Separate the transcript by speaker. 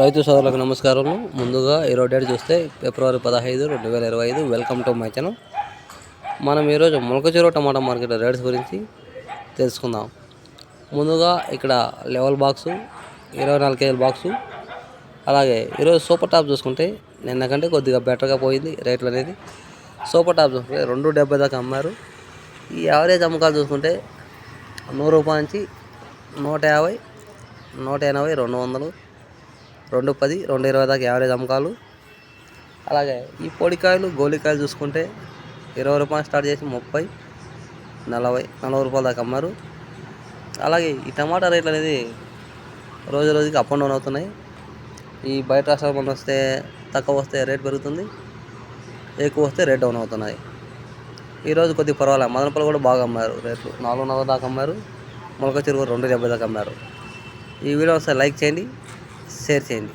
Speaker 1: రైతు సోదరులకు నమస్కారం ముందుగా ఈరోజు డేట్ చూస్తే ఫిబ్రవరి పదహైదు రెండు వేల ఇరవై ఐదు. వెల్కమ్ టు మై ఛానల్ మనం ఈరోజు మొలకచూరు టమాటా మార్కెట్ రేట్స్ గురించి తెలుసుకుందాం. ముందుగా ఇక్కడ లెవెల్ బాక్సు ఇరవై నాలుగు కేజీల బాక్సు అలాగే ఈరోజు సూపర్ టాప్ చూసుకుంటే నిన్న కంటే కొద్దిగా బెటర్గా పోయింది రేట్లు అనేది. సూపర్ టాప్ చూసుకుంటే రెండు డెబ్బై దాకా అమ్మారు. ఈ యావరేజ్ అమ్మకాలు చూసుకుంటే నూరు రూపాయల నుంచి నూట యాభై నూట ఎనభై రెండు వందలు రెండు పది రెండు ఇరవై దాకా యావరేజ్ అమ్మకాలు. అలాగే ఈ పొడికాయలు గోలికాయలు చూసుకుంటే ఇరవై రూపాయలు స్టార్ట్ చేసి ముప్పై నలభై నలభై రూపాయల దాకా అమ్మారు. అలాగే ఈ టమాటా రేట్లు అనేది రోజు రోజుకి అప్ అండ్ డౌన్ అవుతున్నాయి. ఈ బయట రాష్ట్రాల మనం వస్తే తక్కువ వస్తే రేట్ పెరుగుతుంది. ఎక్కువ వస్తే రేట్ డౌన్ అవుతున్నాయి. ఈరోజు కొద్దిగా పర్వాలేదు మదనపల్లి కూడా బాగా అమ్మారు రేట్లు. నాలుగున్నర దాకా అమ్మారు. మొలక చెరువు రెండు డెబ్బై దాకా అమ్మారు. ఈ వీడియో వస్తే లైక్ చేయండి. షేర్ చేయండి